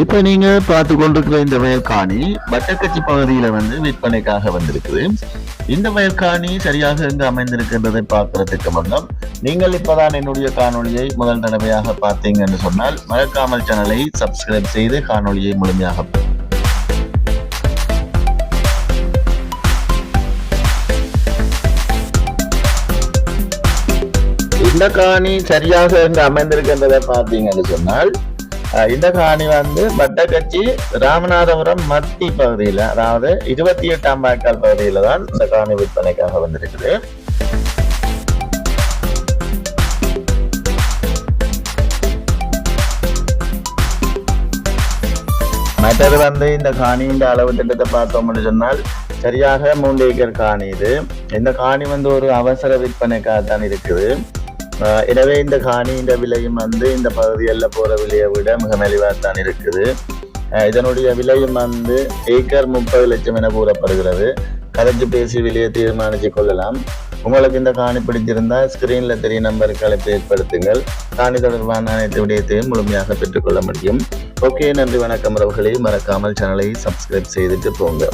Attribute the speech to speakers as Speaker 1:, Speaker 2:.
Speaker 1: இப்ப நீங்க பார்த்து கொண்டிருக்கிற இந்த வயல்காணி வட்டக்கச்சி பகுதியில வந்து விற்பனைக்காக வந்திருக்குது. இந்த வயல்காணி சரியாக எங்கு அமைந்திருக்கின்றதை பார்க்கறதுக்கு முன்னம் நீங்கள் இப்பதான் என்னுடைய காணொளியை முதல் தடவையாக பார்த்தீங்கன்னு சொன்னால் மறக்காமல் சேனலை சப்ஸ்கிரைப் செய்து காணொலியை முழுமையாக இந்த காணி சரியாக எங்கு அமைந்திருக்கின்றதை பார்த்தீங்கன்னு சொன்னால் இந்த காணி வந்து பட்டக்கட்சி ராமநாதபுரம் மத்தி பகுதியில் அதாவது இருபத்தி எட்டாம் வாய்க்கால் பகுதியில தான் இந்த காணி விற்பனைக்காக வந்திருக்குது. மற்றது வந்து இந்த காணியின் அளவு திட்டத்தை பார்த்தோம்னு சொன்னால் சரியாக மூன்று ஏக்கர் காணி இது. இந்த காணி வந்து ஒரு அவசர விற்பனைக்காக தான் இருக்குது. எனவே இந்த காணியின் விலையும் வந்து இந்த பகுதிகளில் போகிற விலையை விட மிக மலிவாக தான் இருக்குது. இதனுடைய விலையும் வந்து ஏக்கர் முப்பது லட்சம் என கூறப்படுகிறது. கதைச்சு பேசி விலையை தீர்மானித்து கொள்ளலாம். உங்களுக்கு இந்த காணி பிடிச்சிருந்தால் ஸ்க்ரீனில் தெரிய நம்பருக்கு அழைப்பு ஏற்படுத்துங்கள். காணி தொடர்பான அனைத்து விடயத்தையும் முழுமையாக பெற்றுக்கொள்ள முடியும். ஓகே நன்றி வணக்கம் ரவுகளே மறக்காமல் சேனலை சப்ஸ்கிரைப் செய்துட்டு போங்க.